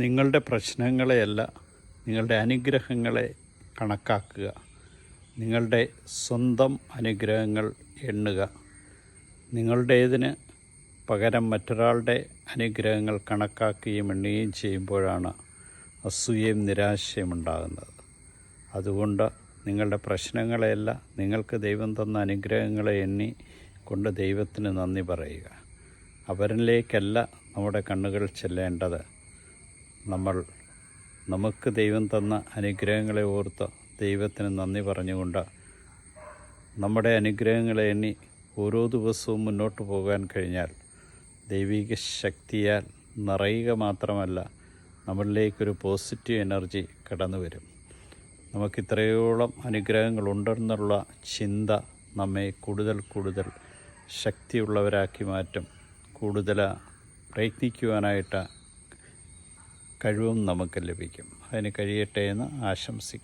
നിങ്ങളുടെ പ്രശ്നങ്ങളെയല്ല നിങ്ങളുടെ അനുഗ്രഹങ്ങളെ കണക്കാക്കുക. നിങ്ങളുടെ സ്വന്തം അനുഗ്രഹങ്ങൾ എണ്ണുക. നിങ്ങളുടേതിന് പകരം മറ്റൊരാളുടെ അനുഗ്രഹങ്ങൾ കണക്കാക്കുകയും എണ്ണുകയും ചെയ്യുമ്പോഴാണ് അസൂയയും നിരാശയും ഉണ്ടാകുന്നത്. അതുകൊണ്ട് നിങ്ങളുടെ പ്രശ്നങ്ങളെയല്ല നിങ്ങൾക്ക് ദൈവം തന്ന അനുഗ്രഹങ്ങളെ എണ്ണി കൊണ്ട് ദൈവത്തിന് നന്ദി പറയുക. അവരിലേക്കല്ല നമ്മുടെ കണ്ണുകൾ ചെല്ലേണ്ടത്. നമ്മൾ നമുക്ക് ദൈവം തന്ന അനുഗ്രഹങ്ങളെ ഓർത്ത് ദൈവത്തിന് നന്ദി പറഞ്ഞുകൊണ്ട് നമ്മുടെ അനുഗ്രഹങ്ങളെ എണ്ണി ഓരോ ദിവസവും മുന്നോട്ട് പോകാൻ കഴിഞ്ഞാൽ ദൈവിക ശക്തിയാൽ നിറയുക മാത്രമല്ല നമ്മളിലേക്കൊരു പോസിറ്റീവ് എനർജി കടന്നു വരും. നമുക്കിത്രയോളം അനുഗ്രഹങ്ങളുണ്ടെന്നുള്ള ചിന്ത നമ്മെ കൂടുതൽ കൂടുതൽ ശക്തിയുള്ളവരാക്കി മാറ്റും. കൂടുതൽ പ്രയത്നിക്കുവാനായിട്ട് കഴിവും നമുക്ക് ലഭിക്കും. അതിന് കഴിയട്ടെ എന്ന് ആശംസിക്കുന്നു.